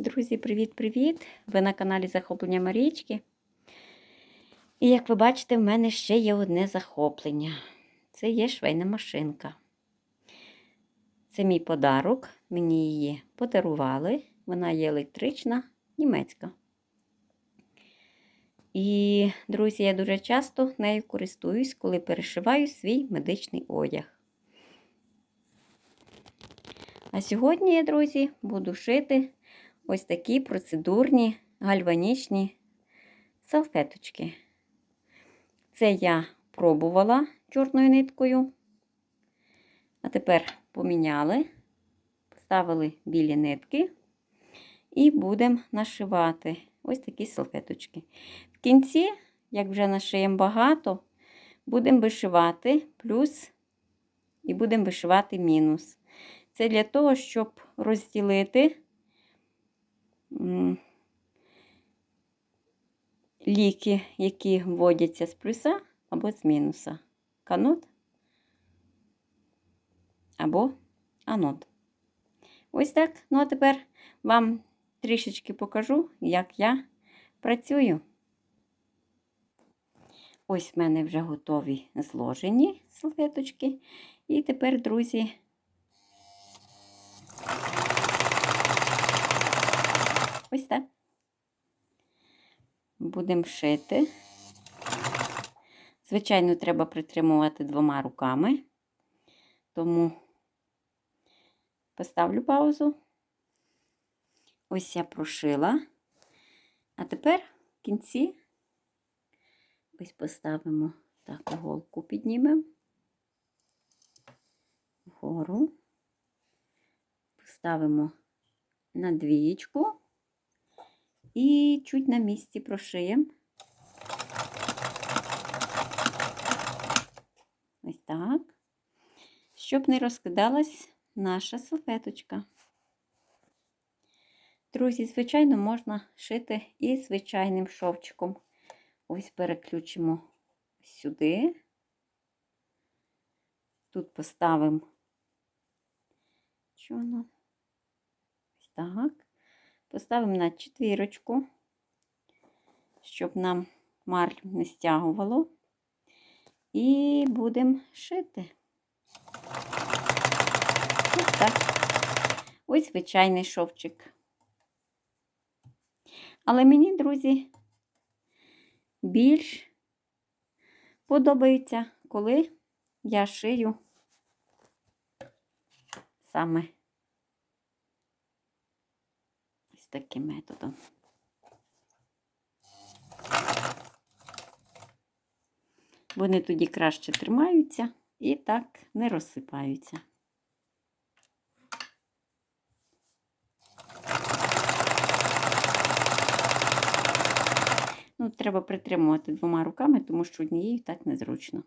Друзі, привіт-привіт! Ви на каналі Захоплення Марічки. І як ви бачите, в мене ще є одне захоплення. Це є швейна машинка. Це мій подарок. Мені її подарували. Вона є електрична, німецька. І, друзі, я дуже часто нею користуюсь, коли перешиваю свій медичний одяг. А сьогодні я, друзі, буду шити ось такі процедурні гальванічні салфеточки. Це я пробувала чорною ниткою. А тепер поміняли, поставили білі нитки і будемо нашивати ось такі салфеточки. В кінці, як вже нашиємо багато, будемо вишивати плюс і будемо вишивати мінус. Це для того, щоб розділити ліки, які вводяться з плюса або з мінуса. Канот або анод. Ось так. Ну, а тепер вам трішечки покажу, як я працюю. Ось в мене вже готові зложені салфеточки. І тепер, друзі, так. Будемо шити. Звичайно, треба притримувати двома руками, тому поставлю паузу. Ось я прошила. А тепер в кінці ось поставимо так, голку піднімемо вгору, поставимо на двієчку і чуть на місці прошиємо. Ось так, щоб не розкидалась наша салфеточка. Друзі, звичайно, можна шити і звичайним шовчиком. Ось переключимо сюди. Тут поставимо що воно? Ось так. Поставимо на четвірочку, щоб нам марль не стягувало. І будемо шити. Ось так. Ось звичайний шовчик. Але мені, друзі, більш подобається, коли я шию саме ось таким методом. Вони тоді краще тримаються і так не розсипаються. Ну, треба притримувати двома руками, тому що однією так незручно.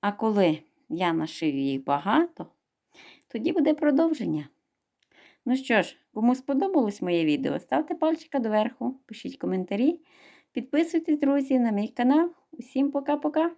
А коли я нашию їх багато, тоді буде продовження. Ну що ж, кому сподобалось моє відео, ставте пальчика доверху, пишіть коментарі, підписуйтесь, друзі, на мій канал. Усім пока-пока!